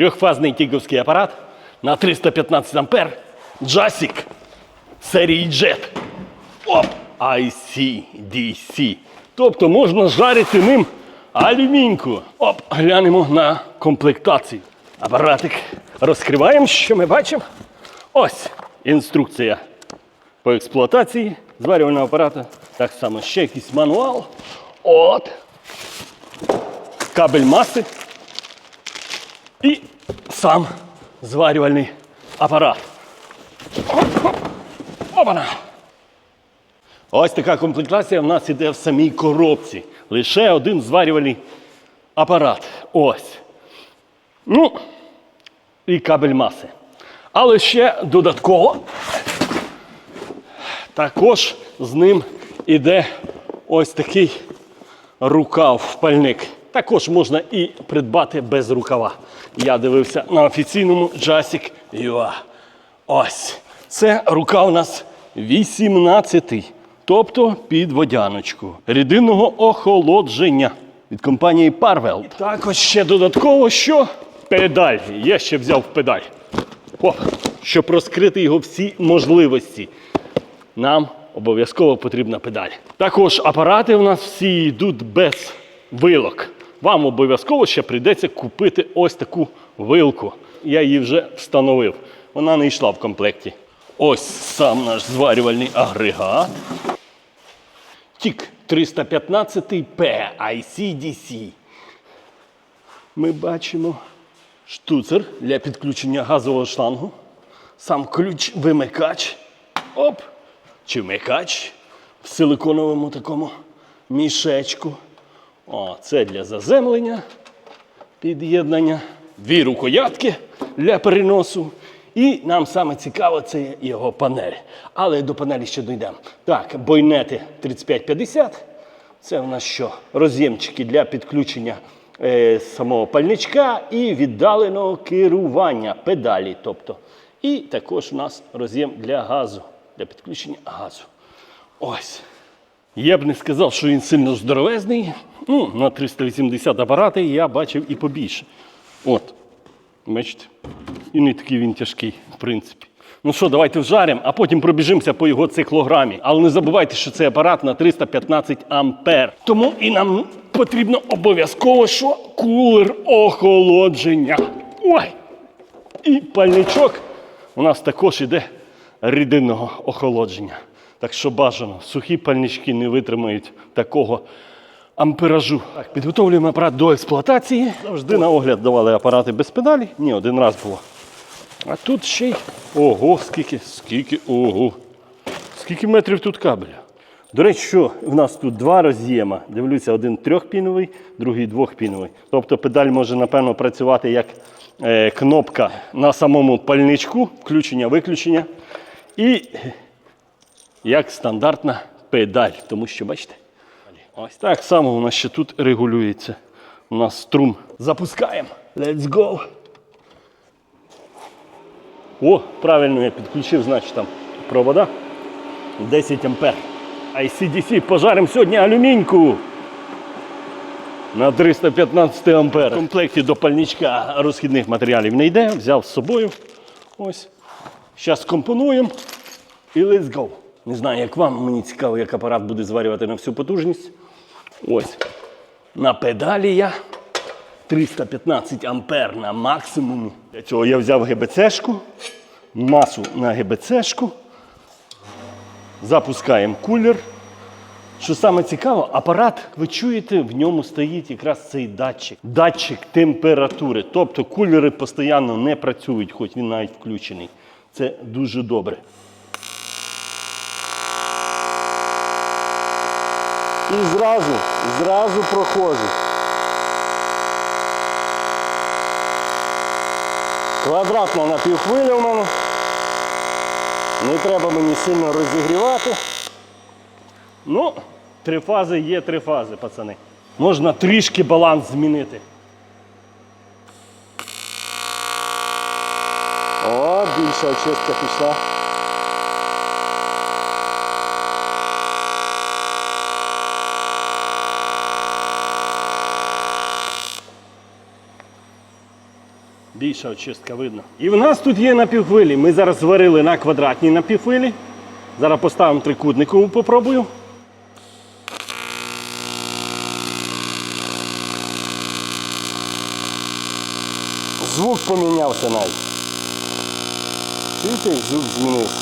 Трьохфазний тіговський апарат на 315 ампер. Джасік серії Jet. Оп! ICDC. Тобто можна жарити ним алюміньку. Оп, глянемо на комплектацію. Апаратик розкриваємо, що ми бачимо. Ось інструкція по експлуатації зварювального апарата. Так само ще якийсь мануал. От. Кабель маси. І сам зварювальний апарат. Опана! Ось така комплектація в нас іде в самій коробці. Лише один зварювальний апарат. Ось. Ну, і кабель маси. Але ще додатково також з ним іде ось такий рукав-пальник. Також можна і придбати без рукава. Я дивився на офіційному Jasik UA. Ось. Це рука у нас 18-й, тобто під водяночку. Рідинного охолодження від компанії Parvel. І також ще додатково, що педаль. Я ще взяв педаль. О, щоб розкрити його всі можливості нам обов'язково потрібна педаль. Також апарати у нас всі йдуть без вилок. Вам обов'язково ще прийдеться купити ось таку вилку. Я її вже встановив. Вона не йшла в комплекті. Ось сам наш зварювальний агрегат. Тік 315P ICDC. Ми бачимо штуцер для підключення газового шлангу. Сам ключ-вимикач. Оп! Чи вмикач в силиконовому такому мішечку. О, це для заземлення, під'єднання. Дві рукоятки для переносу. І нам саме цікаво, це його панель. Але до панелі ще дійдемо. Так, бойнети 3550. Це в нас що? Роз'ємчики для підключення е, самого пальничка і віддаленого керування педалі. Тобто. І також у нас роз'єм для газу, для підключення газу. Ось. Я б не сказав, що він сильно здоровезний. Ну, на 380 апарати я бачив і побільше. От. Бачите? І не такий він тяжкий, в принципі. Ну що, давайте вжаримо, а потім пробіжимося по його циклограмі. Але не забувайте, що це апарат на 315 ампер. Тому і нам потрібно обов'язково, що кулер охолодження. Ой! І пальничок у нас також іде рідинного охолодження. Так що бажано, сухі пальнички не витримають такого амперажу. Так, підготовлюємо апарат до експлуатації. Завжди на огляд давали апарати без педалі. Ні, один раз було. А тут ще й. Ого, скільки, скільки, ого. Скільки метрів тут кабеля? До речі, що в нас тут два роз'єма. Дивлюся, один трьохпіновий, другий двохпіновий. Тобто педаль може, напевно, працювати як е, кнопка на самому пальничку, включення-виключення. І як стандартна педаль. Тому що, бачите, ось так само у нас ще тут регулюється. У нас струм. Запускаємо. Let's go. О, правильно я підключив, значить там провода 10 ампер. ICDC пожаримо сьогодні алюміньку на 315 ампер. В комплекті до пальничка розхідних матеріалів не йде, взяв з собою. Ось. Зараз компонуємо і let's go. Не знаю, як вам, мені цікаво, як апарат буде зварювати на всю потужність. Ось. На педалі я 315 ампер на максимумі. Для цього я взяв ГБЦшку, масу на ГБЦшку. Запускаємо кулер. Що саме цікаво, апарат, ви чуєте, в ньому стоїть якраз цей датчик. Датчик температури. Тобто кулери постійно не працюють, хоч він навіть включений. Це дуже добре. І зразу, зразу проходжу. Квадратна напівхвиля в мене. Не треба мені сильно розігрівати. Ну, три фази є три фази, пацани. Можна трішки баланс змінити. О, більша очистка пішла. Більша очистка видно. І в нас тут є напівхвилі. Ми зараз зварили на квадратній напівхвилі. Зараз поставимо трикутникову, попробую. Звук помінявся навіть. Чуєте, звук змінився.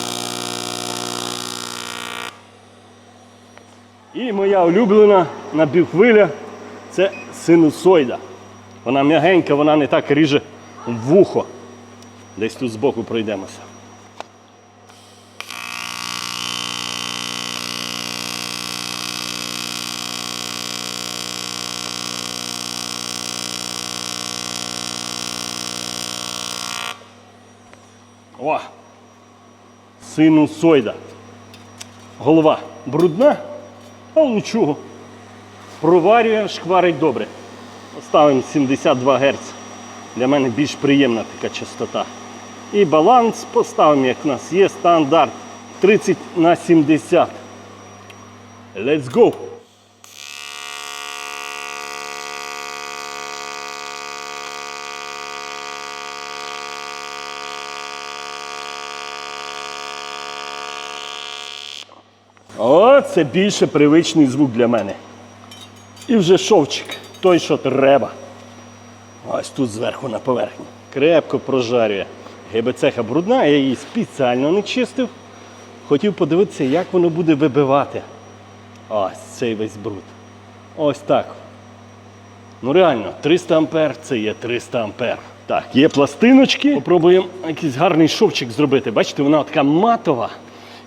І моя улюблена напівхвиля це синусоїда. Вона м'ягенька, вона не так ріже вухо. Десь тут збоку пройдемося. О! Синусоїда. Голова брудна, але нічого. Проварює, шкварить добре. Ставимо 72 Гц. Для мене більш приємна така частота. І баланс поставимо, як в нас є стандарт 30 на 70. Let's go! О, це більше привичний звук для мене. І вже шовчик, той, що треба. Ось тут зверху на поверхні. Крепко прожарює. Гебецеха брудна, я її спеціально не чистив. Хотів подивитися, як воно буде вибивати. Ось цей весь бруд. Ось так. Ну реально, 300 ампер це є 300 ампер. Так, є пластиночки. Попробуємо якийсь гарний шовчик зробити. Бачите, вона така матова.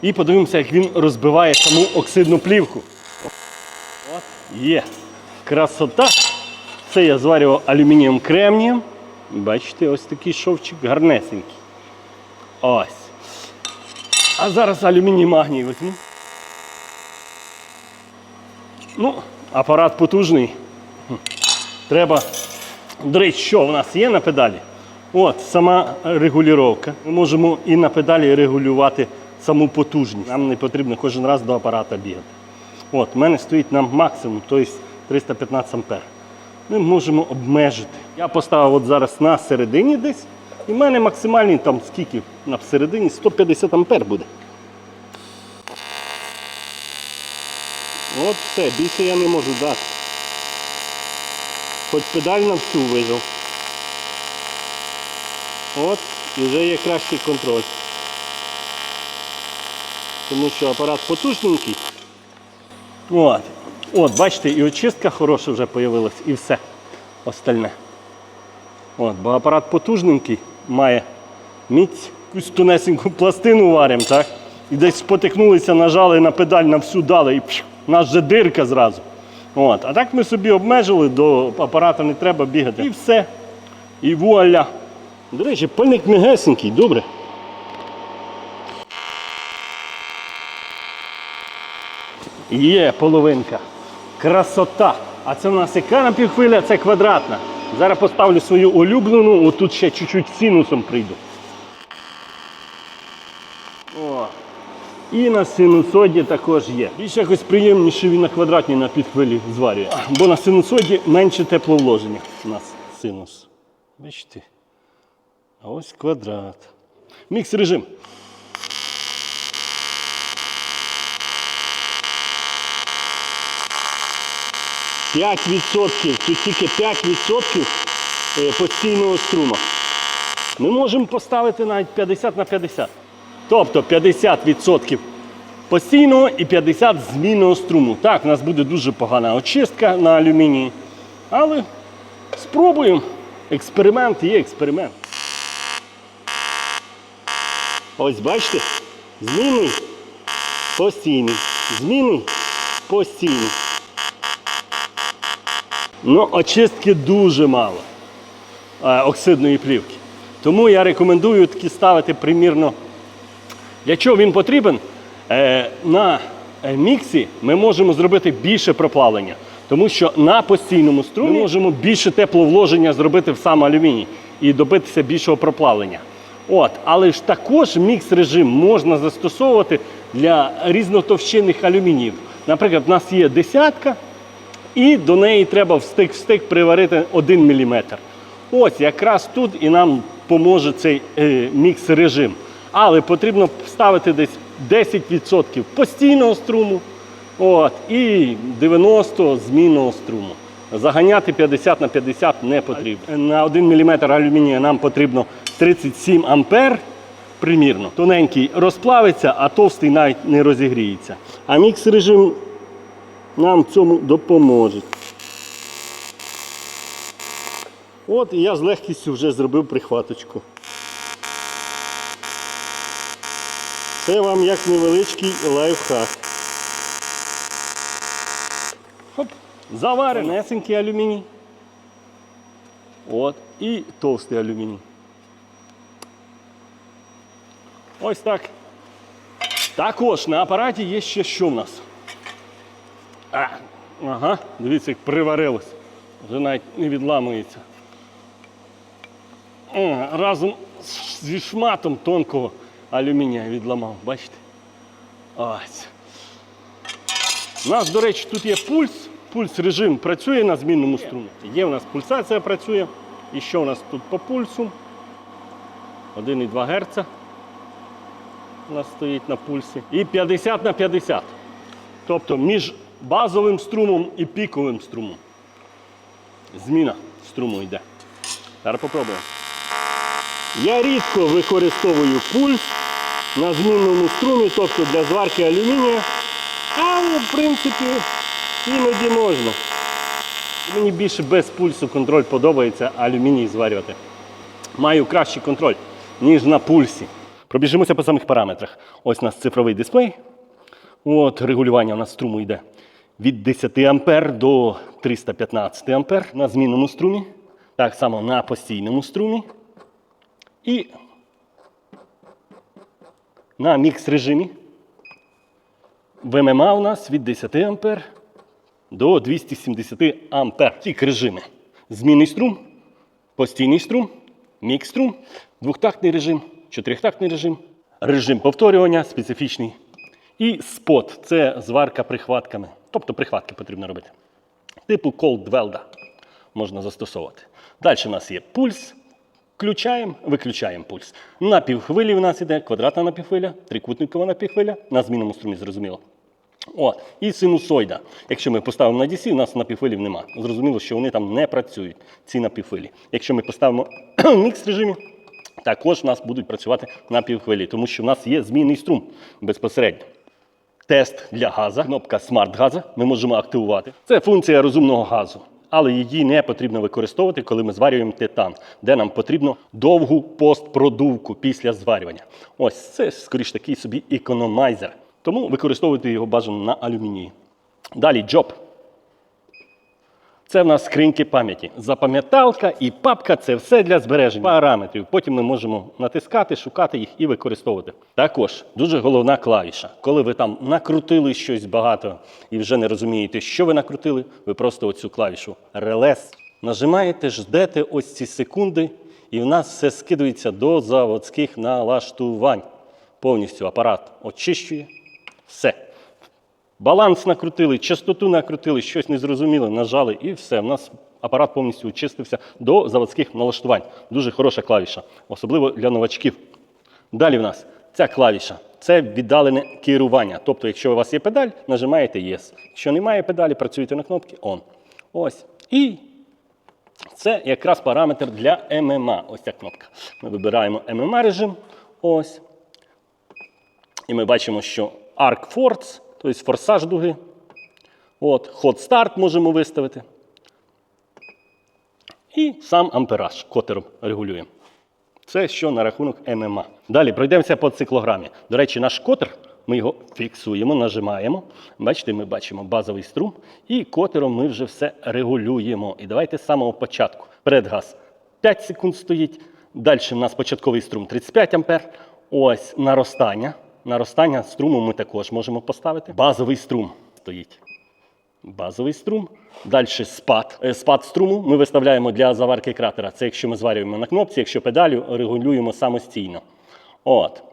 І подивимося, як він розбиває саму оксидну плівку. От, є. Красота. Це я зварював алюмінієм кремнієм. Бачите, ось такий шовчик гарнесенький. Ось. А зараз алюміній магній візьму. Ну, апарат потужний. Треба. До речі, що в нас є на педалі? От, сама регулювання. Ми можемо і на педалі регулювати саму потужність. Нам не потрібно кожен раз до апарата бігати. От, в мене стоїть на максимум, тобто 315 ампер. Ми можемо обмежити. Я поставив от зараз на середині десь, і в мене максимальний там скільки на середині 150 ампер буде. От все, більше я не можу дати. Хоч педаль на всю вижив. От, і вже є кращий контроль. Тому що апарат потужненький. От. От, бачите, і очистка хороша вже з'явилась, і все остальне. От, бо апарат потужненький, має міць, якусь тонесеньку пластину варимо, так? І десь спотикнулися, нажали на педаль на всю дали, і пш, у нас же дирка зразу. От. А так ми собі обмежили, до апарата не треба бігати. І все. І вуаля. До речі, пальник м'ягесенький, добре. Є половинка. Красота. А це в нас яка напівхвиля, це квадратна. Зараз поставлю свою улюблену, отут ще чуть-чуть синусом прийду. О. І на синусоді також є. Більш якось приємніше він на квадратній на підхвилі зварює. Бо на синусоді менше тепловложення у нас синус. Бачите? А ось квадрат. Мікс режим. П'ять відсотків, тут тільки 5% е, постійного струма. Ми можемо поставити навіть 50 на 50. Тобто 50% постійного і 50 змінного струму. Так, у нас буде дуже погана очистка на алюмінії. Але спробуємо. Експеримент є експеримент. Ось бачите, змінний, постійний, змінний, постійний. Ну, очистки дуже мало е, оксидної плівки. Тому я рекомендую такі ставити примірно. Для чого він потрібен? Е, на е, міксі ми можемо зробити більше проплавлення, тому що на постійному струмі ми можемо більше тепловложення зробити в сам алюміній і добитися більшого проплавлення. От, але ж також мікс режим можна застосовувати для різнотовщинних алюмініїв. Наприклад, у нас є десятка, і до неї треба в стик в стик приварити 1 мм. Ось якраз тут і нам поможе цей е, мікс режим. Але потрібно ставити десь 10% постійного струму от, і 90 змінного струму. Заганяти 50 на 50 не потрібно. На 1 мм алюмінія нам потрібно 37 ампер примірно. Тоненький розплавиться, а товстий навіть не розігріється. А мікс режим нам в цьому допоможе. От і я з легкістю вже зробив прихваточку. Це вам як невеличкий лайфхак. Хоп, заварений. Несенький алюміній. От. І товстий алюміній. Ось так. Також на апараті є ще що в нас. А, ага, дивіться, як приварилось. Вже навіть не відламується. Разом зі шматом тонкого алюмінія відламав. Бачите? Ось. У нас, до речі, тут є пульс. Пульс режим працює на змінному струмі. Є у нас пульсація працює. І що у нас тут по пульсу? 1,2 Гц у нас стоїть на пульсі. І 50 на 50. Тобто між базовим струмом і піковим струмом. Зміна струму йде. Зараз попробуємо. Я рідко використовую пульс на змінному струмі, тобто для зварки алюмінія. Але, в принципі, іноді можна. Мені більше без пульсу контроль подобається алюміній зварювати. Маю кращий контроль, ніж на пульсі. Пробіжимося по самих параметрах. Ось у нас цифровий дисплей. От, регулювання у нас струму йде від 10 А до 315 А на змінному струмі. Так само на постійному струмі. І на мікс режимі. ВМА у нас від 10 А до 270 А. Тільки режими. Змінний струм, постійний струм, мікс струм, двохтактний режим, чотирьохтактний режим, режим повторювання специфічний. І спот це зварка прихватками. Тобто прихватки потрібно робити. Типу cold welda можна застосовувати. Далі у нас є пульс. Включаємо, виключаємо пульс. На півхвилі у нас іде квадратна напівхвиля, трикутникова напівхвиля, на змінному струмі зрозуміло. О, і синусоїда. Якщо ми поставимо на DC, у нас напівхвилів нема. Зрозуміло, що вони там не працюють, ці напівхвилі. Якщо ми поставимо в мікс режимі, також у нас будуть працювати на півхвилі, тому що в нас є змінний струм безпосередньо. Тест для газа, кнопка Смарт газа ми можемо активувати. Це функція розумного газу, але її не потрібно використовувати, коли ми зварюємо титан, де нам потрібно довгу постпродувку після зварювання. Ось це скоріш такий собі економайзер. Тому використовувати його бажано на алюмінії. Далі джоб. Це в нас скриньки пам'яті. Запам'яталка і папка це все для збереження параметрів. Потім ми можемо натискати, шукати їх і використовувати. Також дуже головна клавіша. Коли ви там накрутили щось багато і вже не розумієте, що ви накрутили, ви просто оцю клавішу релес нажимаєте, ждете ось ці секунди, і в нас все скидується до заводських налаштувань. Повністю апарат очищує. Все. Баланс накрутили, частоту накрутили, щось незрозуміле, нажали і все. У нас апарат повністю очистився до заводських налаштувань. Дуже хороша клавіша, особливо для новачків. Далі в нас ця клавіша. Це віддалене керування. Тобто, якщо у вас є педаль, нажимаєте Yes. Якщо немає педалі, працюєте на кнопці On. Ось. І це якраз параметр для ММА. Ось ця кнопка. Ми вибираємо ММА режим. Ось. І ми бачимо, що Arc Force, тобто форсаж дуги. От, Hot Start можемо виставити. І сам ампераж котером регулюємо. Це що на рахунок ММА. Далі пройдемося по циклограмі. До речі, наш котер, ми його фіксуємо, нажимаємо. Бачите, ми бачимо базовий струм, і котером ми вже все регулюємо. І давайте з самого початку. Передгаз 5 секунд стоїть. Далі в нас початковий струм 35 ампер. Ось наростання. Наростання струму ми також можемо поставити. Базовий струм стоїть. Базовий струм. Далі спад. Е, Спад струму ми виставляємо для заварки кратера. Це якщо ми зварюємо на кнопці, якщо педалю регулюємо самостійно. От.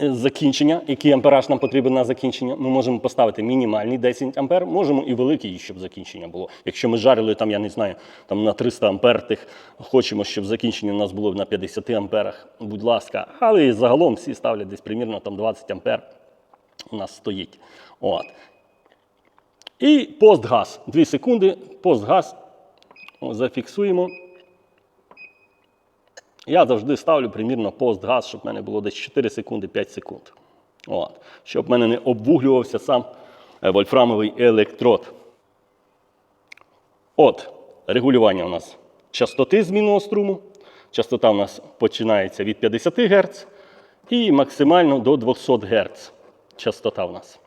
Закінчення, який ампераж нам потрібен на закінчення. Ми можемо поставити мінімальний 10 ампер, можемо і великий, щоб закінчення було. Якщо ми жарили там, я не знаю, там на 300 ампер, тих, хочемо, щоб закінчення у нас було на 50 амперах, будь ласка. Але загалом всі ставлять десь примірно там 20 ампер у нас стоїть. От. І постгаз. 2 секунди, постгаз. Зафіксуємо. Я завжди ставлю примірно постгаз, щоб в мене було десь 4 секунди, 5 секунд. От. Щоб в мене не обвуглювався сам е, вольфрамовий електрод. От, регулювання у нас частоти змінного струму. Частота у нас починається від 50 Гц і максимально до 200 Гц. Частота у нас.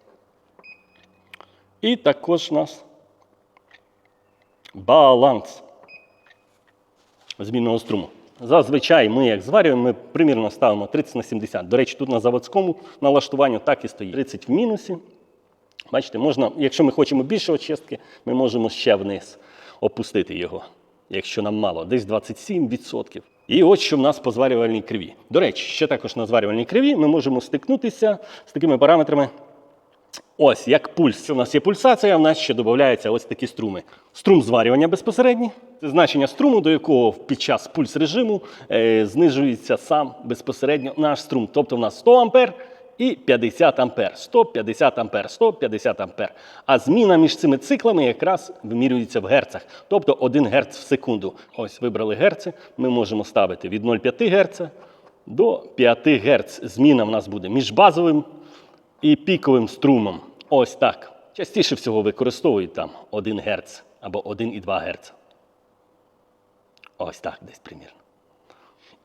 І також у нас баланс змінного струму. Зазвичай ми, як зварюємо, ми примірно ставимо 30 на 70. До речі, тут на заводському налаштуванні так і стоїть. 30 в мінусі. Бачите, можна, якщо ми хочемо більше очистки, ми можемо ще вниз опустити його, якщо нам мало, десь 27%. І ось що в нас по зварювальній криві. До речі, ще також на зварювальній криві ми можемо стикнутися з такими параметрами. Ось як пульс. Що в нас є пульсація, в нас ще додаються ось такі струми. Струм зварювання безпосередній. Це значення струму, до якого під час пульс режиму е, знижується сам безпосередньо наш струм. Тобто в нас 100 ампер і 50 ампер. 150 ампер, 150 ампер. А зміна між цими циклами якраз вимірюється в герцах. Тобто 1 герц в секунду. Ось вибрали герци. Ми можемо ставити від 0,5 герца до 5 герц. Зміна в нас буде між базовим і піковим струмом. Ось так. Частіше всього використовують там 1 Гц або 1,2 Гц. Ось так, десь примірно.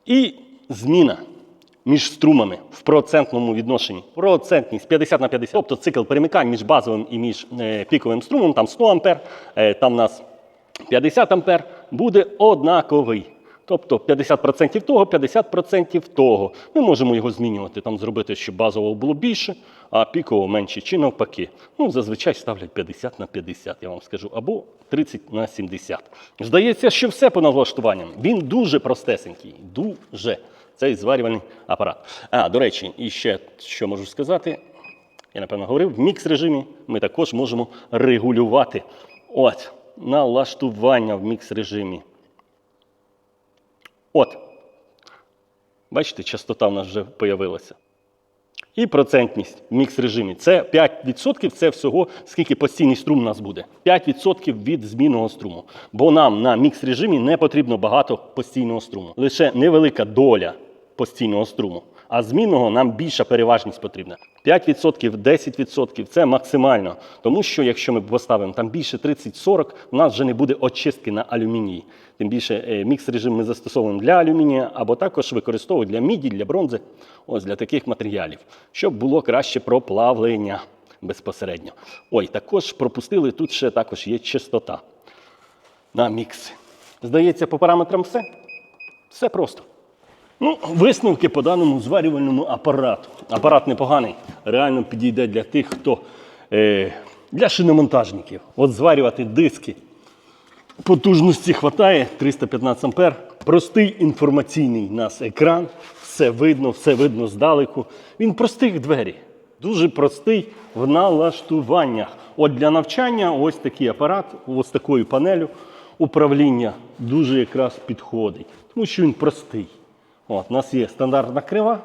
І зміна між струмами в процентному відношенні. Процентність 50 на 50. Тобто цикл перемикань між базовим і між е, піковим струмом, там 100 ампер, е, там у нас 50 ампер, буде однаковий. Тобто 50% того, 50% того. Ми можемо його змінювати, там зробити, щоб базового було більше, а пікового менше, чи навпаки. Ну, зазвичай ставлять 50 на 50, я вам скажу, або 30 на 70. Здається, що все по налаштуванням. Він дуже простесенький, дуже цей зварювальний апарат. А, до речі, і ще що можу сказати. Я напевно говорив, в мікс режимі ми також можемо регулювати. От, налаштування в мікс режимі. От. Бачите, частота в нас вже з'явилася. І процентність в мікс режимі. Це 5% це всього, скільки постійний струм у нас буде. 5% від змінного струму. Бо нам на мікс режимі не потрібно багато постійного струму. Лише невелика доля постійного струму. А змінного нам більша переважність потрібна. 5%, 10% це максимально. Тому що якщо ми поставимо там більше 30-40, у нас вже не буде очистки на алюмінії. Тим більше е, мікс режим ми застосовуємо для алюмінія або також використовуємо для міді, для бронзи, ось для таких матеріалів, щоб було краще проплавлення безпосередньо. Ой, також пропустили, тут ще також є частота на мікс. Здається, по параметрам все. Все просто. Ну, висновки по даному зварювальному апарату. Апарат непоганий, реально підійде для тих, хто е, для шиномонтажників. От зварювати диски. Потужності хватає 315 ампер. Простий інформаційний нас екран. Все видно, все видно здалеку. Він простих двері. Дуже простий в налаштуваннях. От для навчання ось такий апарат, ось такою панелю управління дуже якраз підходить, тому що він простий. От, у нас є стандартна крива,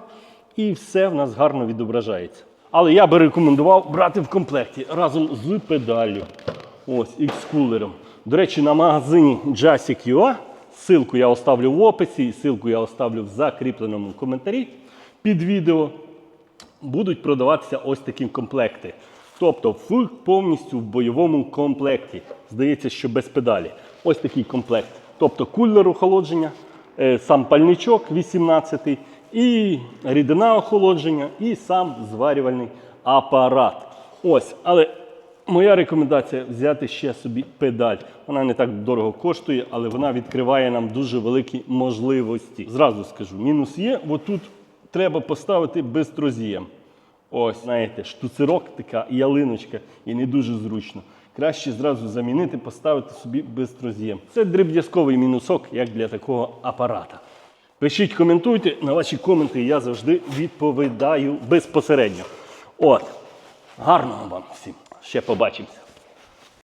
і все в нас гарно відображається. Але я би рекомендував брати в комплекті разом з педаллю. Ось, і з кулером. До речі, на магазині Jasic.ua, ссылку я оставлю в описі, і ссылку я оставлю в закріпленому коментарі під відео. Будуть продаватися ось такі комплекти. Тобто в повністю в бойовому комплекті. Здається, що без педалі. Ось такий комплект. Тобто кулер охолодження, сам пальничок 18 і рідина охолодження, і сам зварювальний апарат. Ось, але моя рекомендація взяти ще собі педаль. Вона не так дорого коштує, але вона відкриває нам дуже великі можливості. Зразу скажу, мінус є, бо тут треба поставити безтрозієм. Ось, знаєте, штуцерок така ялиночка і не дуже зручно. Краще зразу замінити, поставити собі бистроз'єм. Це дріб'язковий мінусок, як для такого апарата. Пишіть, коментуйте. На ваші коменти я завжди відповідаю безпосередньо. От. Гарного вам всім. Ще побачимося.